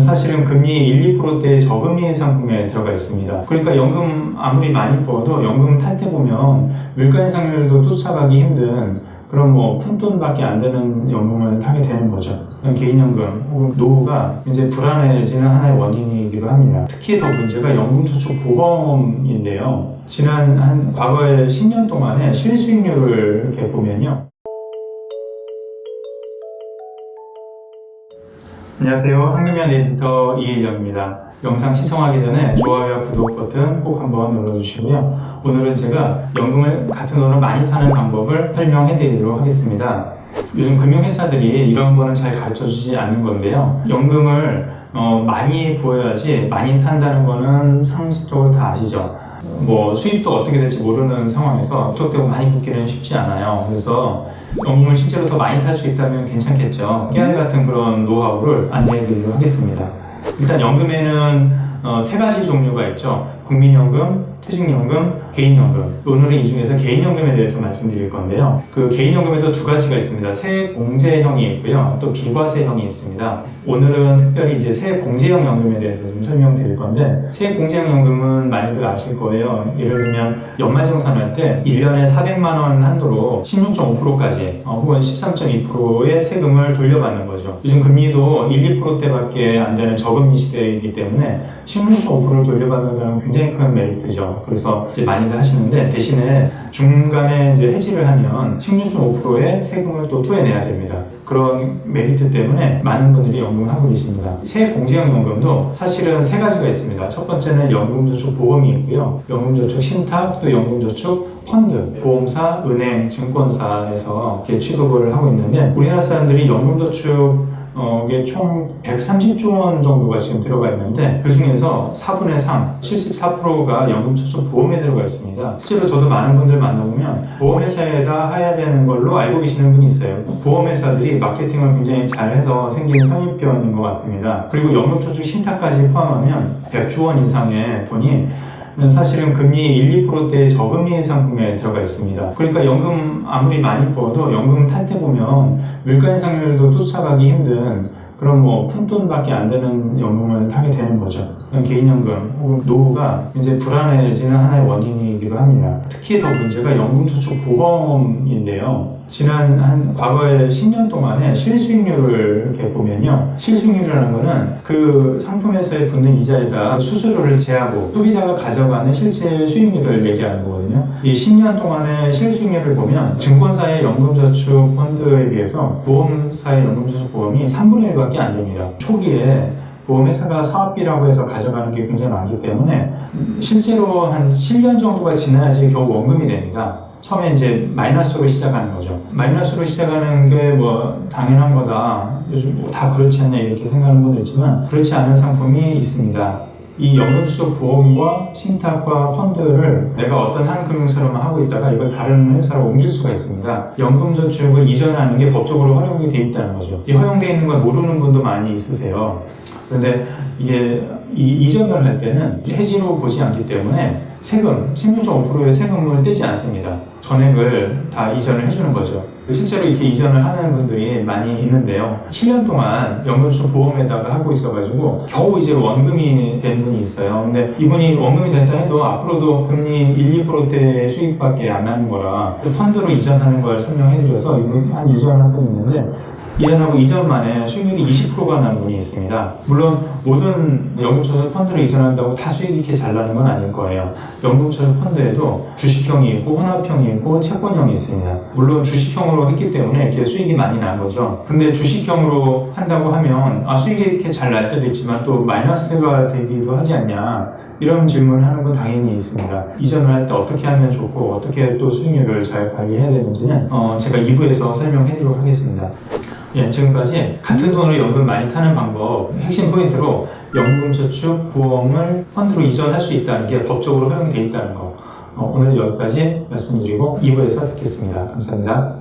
사실은 금리 1, 2%대 저금리 상품에 들어가 있습니다. 그러니까 연금 아무리 많이 부어도 연금 탈때 보면 물가 인상률도 쫓아가기 힘든 그런 뭐 푼돈밖에 안 되는 연금을 타게 되는 거죠. 개인연금 혹은 노후가 이제 불안해지는 하나의 원인이기도 합니다. 특히 더 문제가 연금저축 보험인데요. 지난 한 과거의 10년 동안의 실수익률을 이렇게 보면요. 안녕하세요. 한금연 에디터 이혜정입니다. 영상 시청하기 전에 좋아요와 구독 버튼 꼭 한번 눌러주시고요. 오늘은 제가 연금을 같은 돈을 많이 타는 방법을 설명해 드리도록 하겠습니다. 요즘 금융회사들이 이런 거는 잘 가르쳐 주지 않는 건데요. 연금을 어, 많이 부어야지 많이 탄다는 거는 상식적으로 다 아시죠. 뭐 수입도 어떻게 될지 모르는 상황에서 무턱대고 많이 붙기는 쉽지 않아요. 그래서 연금을 실제로 더 많이 탈 수 있다면 괜찮겠죠. 깨알 같은 그런 노하우를 안내해 드리도록 하겠습니다. 일단 연금에는 어, 세 가지 종류가 있죠. 국민연금, 퇴직연금, 개인연금. 오늘은 이 중에서 개인연금에 대해서 말씀드릴 건데요. 그 개인연금에도 두 가지가 있습니다. 세공제형이 있고요. 또 비과세형이 있습니다. 오늘은 특별히 이제 세공제형 연금에 대해서 좀 설명드릴 건데, 세공제형 연금은 많이들 아실 거예요. 예를 들면 연말정산할 때 1년에 400만 원 한도로 16.5%까지 어, 혹은 13.2%의 세금을 돌려받는 거죠. 요즘 금리도 1, 2%대밖에 안 되는 저금리 시대이기 때문에 16.5%를 돌려받는다는 건 굉장히 큰 메리트죠. 그래서 이제 많이들 하시는데 대신에 중간에 이제 해지를 하면 16.5%의 세금을 또 토해내야 됩니다. 그런 메리트 때문에 많은 분들이 연금을 하고 계십니다. 새 공제형 연금도 사실은 세 가지가 있습니다. 첫 번째는 연금저축 보험이 있고요. 연금저축 신탁, 또 연금저축 펀드, 보험사, 은행, 증권사에서 취급을 하고 있는데 우리나라 사람들이 연금저축 어, 이게 총 130조 원 정도가 지금 들어가 있는데 그 중에서 4분의 3, 74%가 연금저축 보험에 들어가 있습니다. 실제로 저도 많은 분들 만나보면 보험회사에다 해야 되는 걸로 알고 계시는 분이 있어요. 보험회사들이 마케팅을 굉장히 잘해서 생긴 선입견인 것 같습니다. 그리고 연금저축 신탁까지 포함하면 100조 원 이상의 돈이 사실은 금리 1, 2%대 저금리 상품에 들어가 있습니다. 그러니까 연금 아무리 많이 부어도 연금 탈때 보면 물가 인상률도 쫓아가기 힘든 그런 뭐 푼돈밖에 안 되는 연금을 타게 되는 거죠. 개인연금 혹은 노후가 이제 불안해지는 하나의 원인이기도 합니다. 특히 더 문제가 연금저축 보험인데요. 지난 한 과거의 10년 동안의 실수익률을 이렇게 보면요. 실수익률이라는 거는 그 상품에서의 붙는 이자에다 수수료를 제하고 소비자가 가져가는 실제 수익률을 얘기하는 거거든요. 이 10년 동안의 실수익률을 보면 증권사의 연금저축 펀드에 비해서 보험사의 연금저축 보험이 3분의 1밖에 안 됩니다. 초기에 보험회사가 사업비라고 해서 가져가는 게 굉장히 많기 때문에 실제로 한 7년 정도가 지나야지 겨우 원금이 됩니다. 처음에 이제 마이너스로 시작하는 거죠. 마이너스로 시작하는 게 뭐 당연한 거다. 요즘 뭐 다 그렇지 않냐 이렇게 생각하는 분도 있지만 그렇지 않은 상품이 있습니다. 이 연금수속 보험과 신탁과 펀드를 내가 어떤 한 금융사로만 하고 있다가 이걸 다른 회사로 옮길 수가 있습니다. 연금저축을 이전하는 게 법적으로 허용이 돼 있다는 거죠. 이 허용돼 있는 걸 모르는 분도 많이 있으세요. 그런데 이게 이 이전을 할 때는 해지로 보지 않기 때문에 세금, 16.5%의 세금을 떼지 않습니다. 전액을 다 이전을 해주는 거죠. 실제로 이렇게 이전을 하는 분들이 많이 있는데요. 7년 동안 연금수속 보험에다가 하고 있어가지고 겨우 이제 원금이 된 분이 있어요. 근데 이분이 원금이 됐다 해도 앞으로도 금리 1, 2%대 수익밖에 안 나는 거라 그 펀드로 이전하는 걸 설명해드려서 이분 한 이전한 분이 있는데 이전하고 이전 만에 수익률이 20%가 나는 분이 있습니다. 물론 모든 연금저축 펀드를 이전한다고 다 수익이 이렇게 잘 나는 건 아닐 거예요. 연금저축 펀드에도 주식형이 있고 혼합형이 있고 채권형이 있습니다. 물론 주식형으로 했기 때문에 이렇게 수익이 많이 난 거죠. 근데 주식형으로 한다고 하면 아 수익이 이렇게 잘 날 때도 있지만 또 마이너스가 되기도 하지 않냐. 이런 질문을 하는 건 당연히 있습니다. 이전을 할 때 어떻게 하면 좋고 어떻게 또 수익률을 잘 관리해야 되는지는 어, 제가 2부에서 설명해 드리도록 하겠습니다. 예, 지금까지 같은 돈으로 연금 많이 타는 방법 핵심 포인트로 연금저축 보험을 펀드로 이전할 수 있다는 게 법적으로 허용이 돼 있다는 거 어, 오늘 여기까지 말씀드리고 2부에서 뵙겠습니다. 감사합니다.